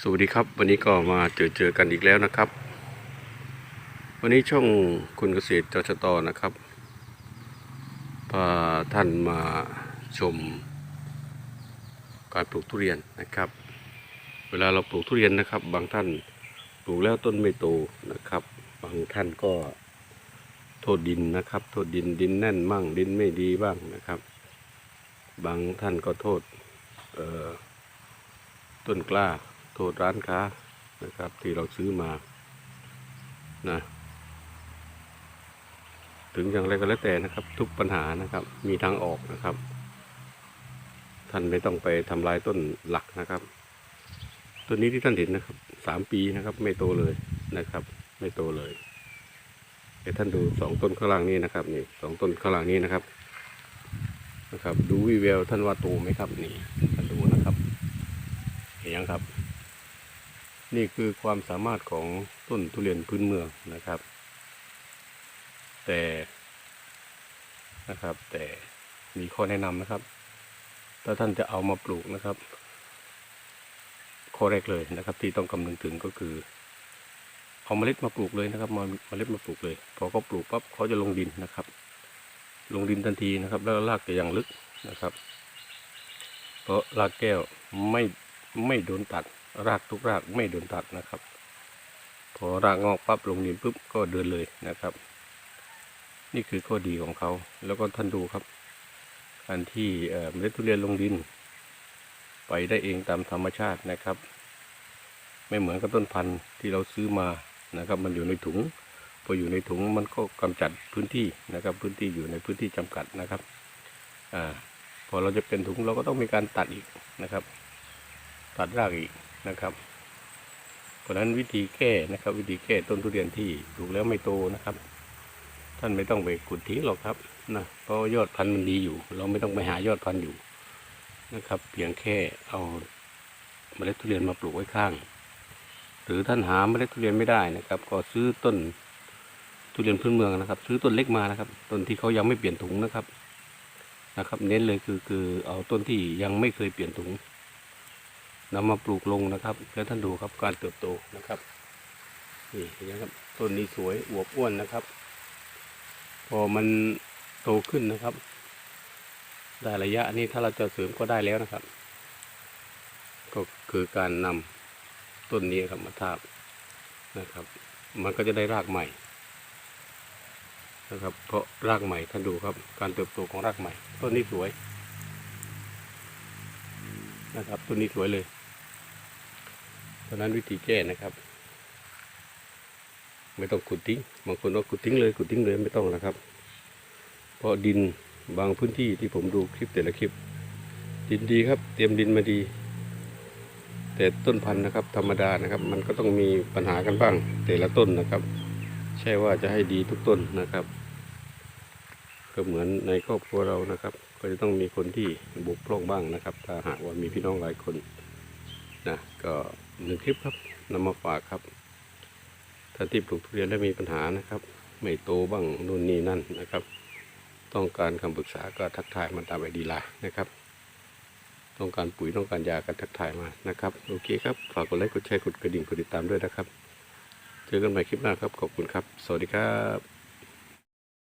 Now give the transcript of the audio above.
สวัสดีครับวันนี้ก็มาเจอเจอกันอีกแล้วนะครับ วันนี้ช่องคุณเกษตรจชตนะครับพาท่านมาชม การปลูกทุเรียนนะครับ เวลาเราปลูกทุเรียนนะครับ บางท่านปลูกแล้วต้นไม่โตนะครับ บางท่านก็โทษดินนะครับ โทษดินดินแน่นมั่งดินไม่ดีบ้างนะครับ บางท่านก็โทษต้นกล้า โทษร้านค้านะครับ ที่เราซื้อมานะถึงอย่างไรก็แล้วแต่นะครับ ทุกปัญหานะครับ มีทางออกนะครับ ท่านไม่ต้องไปทำลายต้นหลักนะครับต้นนี้ที่ท่านเห็นนะครับสามปีนะครับ ไม่โตเลยนะครับ ไม่โตเลยเดี๋ยวท่านดูสองต้นข้างล่างนี้นะครับนี่สองต้นข้างล่างนี้นะครับนะครับ ดูวิแววท่านว่าโตไหมครับ นี่ท่านดูนะครับเห็นยังครับ นี่คือความสามารถของต้นทุเรียนพื้นเมืองนะครับ แต่นะครับ แต่มีข้อแนะนำนะครับ ถ้าท่านจะเอามาปลูกนะครับ ข้อแรกเลยนะครับ ที่ต้องคำนึงถึงก็คือ เอาเมล็ดมาปลูกเลยนะครับมาเมล็ดมาปลูกเลย พอเขาปลูกปั๊บเขาจะลงดินนะครับ ลงดินทันทีนะครับ แล้วรากจะยังลึกนะครับ เพราะรากแก้วไม่ไม่โดนตัด รากทุกรากไม่โดนตัดนะครับ พอรากงอกปั๊บลงดินปุ๊บก็เดินเลยนะครับ นี่คือข้อดีของเขา แล้วก็ท่านดูครับ การที่เมล็ดทุเรียนลงดิน ไปได้เองตามธรรมชาตินะครับ ไม่เหมือนกับต้นพันธุ์ที่เราซื้อมานะครับ มันอยู่ในถุงพออยู่ในถุงมันก็กำจัดพื้นที่นะครับ พื้นที่อยู่ในพื้นที่จำกัดนะครับอ่าพอเราจะเป็นถุงเราก็ต้องมีการตัดอีกนะครับ ตัดรากอีก นะครับ เพราะนั้นวิธีแก้นะครับ วิธีแก้ต้นทุเรียนที่ปลูกแล้วไม่โตนะครับ ท่านไม่ต้องไปขุดทิ้งหรอกครับนะเพราะยอดพันธุ์มันดีอยู่ เราไม่ต้องไปหายอดพันธุ์อยู่นะครับ เพียงแค่เอาเมล็ดทุเรียนมาปลูกไว้ข้าง หรือท่านหาเมล็ดทุเรียนไม่ได้นะครับ ก็ซื้อต้นทุเรียนพื้นเมืองนะครับ ซื้อต้นเล็กมานะครับต้นที่เขายังไม่เปลี่ยนถุงนะครับนะครับ เน้นเลยคือคือเอาต้นที่ยังไม่เคยเปลี่ยนถุง นำมาปลูกลงนะครับ แล้วท่านดูครับการเติบโตนะครับนี่เห็นไหมครับต้นนี้สวยอวบอ้วนนะครับ พอมันโตขึ้นนะครับ ได้ระยะนี้ถ้าเราจะเสริมก็ได้แล้วนะครับ ก็คือการนำต้นนี้ครับมาทาบนะครับ มันก็จะได้รากใหม่นะครับ เพราะรากใหม่ท่านดูครับ การเติบโตของรากใหม่ ต้นนี้สวยนะครับ ต้นนี้สวยเลย เพราะนั้นวิธีแก้นะครับ ไม่ต้องขุดทิ้งบางคนว่าขุดทิ้งเลยขุดทิ้งเลยไม่ต้องนะครับ เพราะดินบางพื้นที่ที่ผมดูคลิปแต่ละคลิป ดินดีครับ เตรียมดินมาดี แต่ต้นพันธุ์นะครับ ธรรมดานะครับ มันก็ต้องมีปัญหากันบ้าง แต่ละต้นนะครับ ใช่ว่าจะให้ดีทุกต้นนะครับก็เหมือนในครอบครัวเรานะครับ ก็จะต้องมีคนที่บุกพร่องบ้างนะครับ ถ้าหากว่ามีพี่น้องหลายคนนะก็ หนึ่งคลิปครับนำมาฝากครับท่านที่ปลูกทุเรียนแล้วมีปัญหานะครับ ไม่โตบ้างนู่นนี่นั่นนะครับ ต้องการคำปรึกษาก็ทักทายมาตามไอดีไลน์นะครับ ต้องการปุ๋ยต้องการยาก็ทักทายมานะครับ โอเคครับฝากกดไลค์กดแชร์กดกระดิ่งกดติดตามด้วยนะครับ เจอกันใหม่คลิปหน้าครับขอบคุณครับ สวัสดีครับ